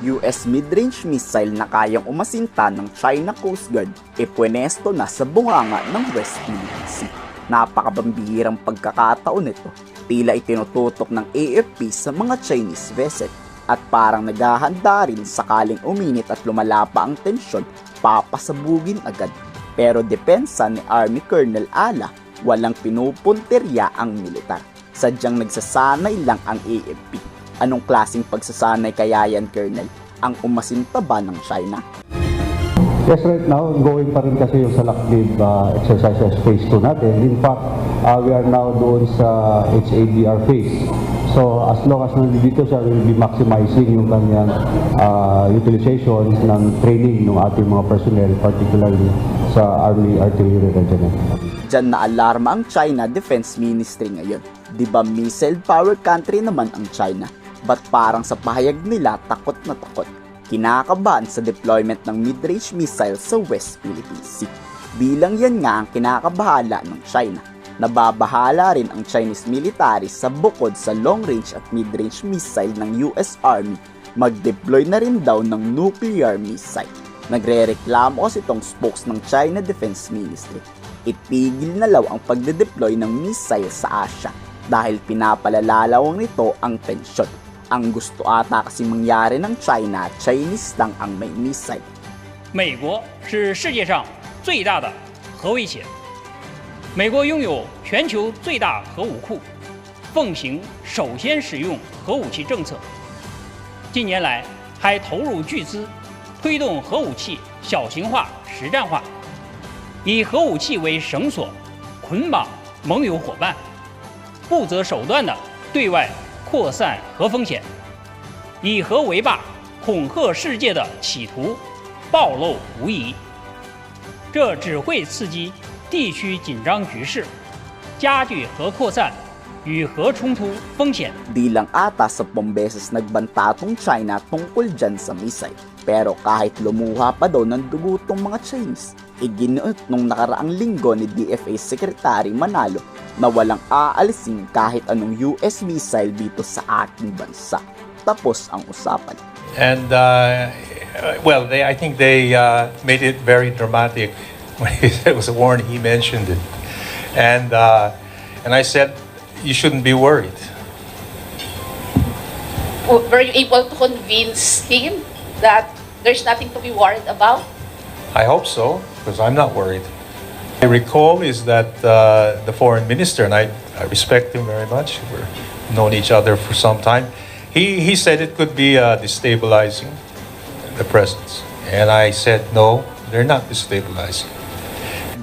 US mid-range missile na kayang umasinta ng China Coast Guard e na sa bunganga ng West Philippine Sea. Napakabambihirang pagkakataon nito. Tila itinututok ng AFP sa mga Chinese vessel at parang naghahanda rin sakaling uminit at lumala pa ang tensyon, papasabugin agad. Pero depensa ni Army Colonel Ala, walang pinupunterya ang militar. Sadyang nagsasanay lang ang AFP. Anong klasing pagsasanay kaya yan, Colonel? Ang umasinta ba ng China? Yes, right now, going pa rin kasi yung sa Lakbib uh, exercises phase 2 natin. In fact, uh, we are now doon sa HADR phase. So, as long as nandito siya, we will be maximizing yung kanyang uh, utilization ng training ng ating mga personnel, particularly sa Army Artillery Regiment. Diyan na alarma ang China Defense Ministry ngayon. Di ba missile power country naman ang China? Ba't parang sa pahayag nila takot na takot? Kinakabahan sa deployment ng mid-range missile sa West Philippine Sea. Bilang yan nga ang kinakabahala ng China. Nababahala rin ang Chinese military sa bukod sa long-range at mid-range missile ng US Army, mag-deploy na rin daw ng nuclear missile. Nagre-reklamo kasi itong spokes ng China Defense Ministry. Itigil na law ang pagde-deploy ng missile sa Asia dahil pinapalalawang nito ang tensyon. Ang gusto ata kasi mangyari ng China, Chinese lang ang may missile. 美国是世界上最大的核威胁。美国拥有全球最大核武库，奉行首先使用核武器政策。近年来，还投入巨资推动核武器小型化、实战化，以核武器为绳索，捆绑盟友伙伴，不择手段的对外扩散核风险，以核为霸、恐吓世界的企图暴露无遗。这只会刺激地区紧张局势，加剧核扩散与核冲突风险。Di lang ata sa beses nagbanta tong China tungkol dyan sa missile. Pero kahit lumuha pa daw ng dugo tong mga Chinese, iginuot nung nakaraang linggo ni DFA Secretary Manalo na walang aalisin kahit anong US missile dito sa ating bansa. Tapos ang usapan. And uh, well, they, I think they uh, made it very dramatic when he said it was a warning. He mentioned it, and uh, and I said, you shouldn't be worried. were you able to convince him that there's nothing to be worried about? I hope so, because I'm not worried. I recall is that uh, the foreign minister, and I, I respect him very much. We've known each other for some time. He, he said it could be uh, destabilizing the presence. And I said, no, they're not destabilizing.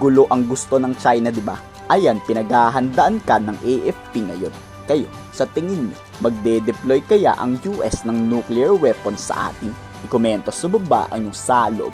Gulo ang gusto ng China, di ba? Ayan, pinaghahandaan ka ng AFP ngayon. Kayo, sa tingin niyo, magde-deploy kaya ang US ng nuclear weapons sa atin? Ikomento sa baba ang yung salog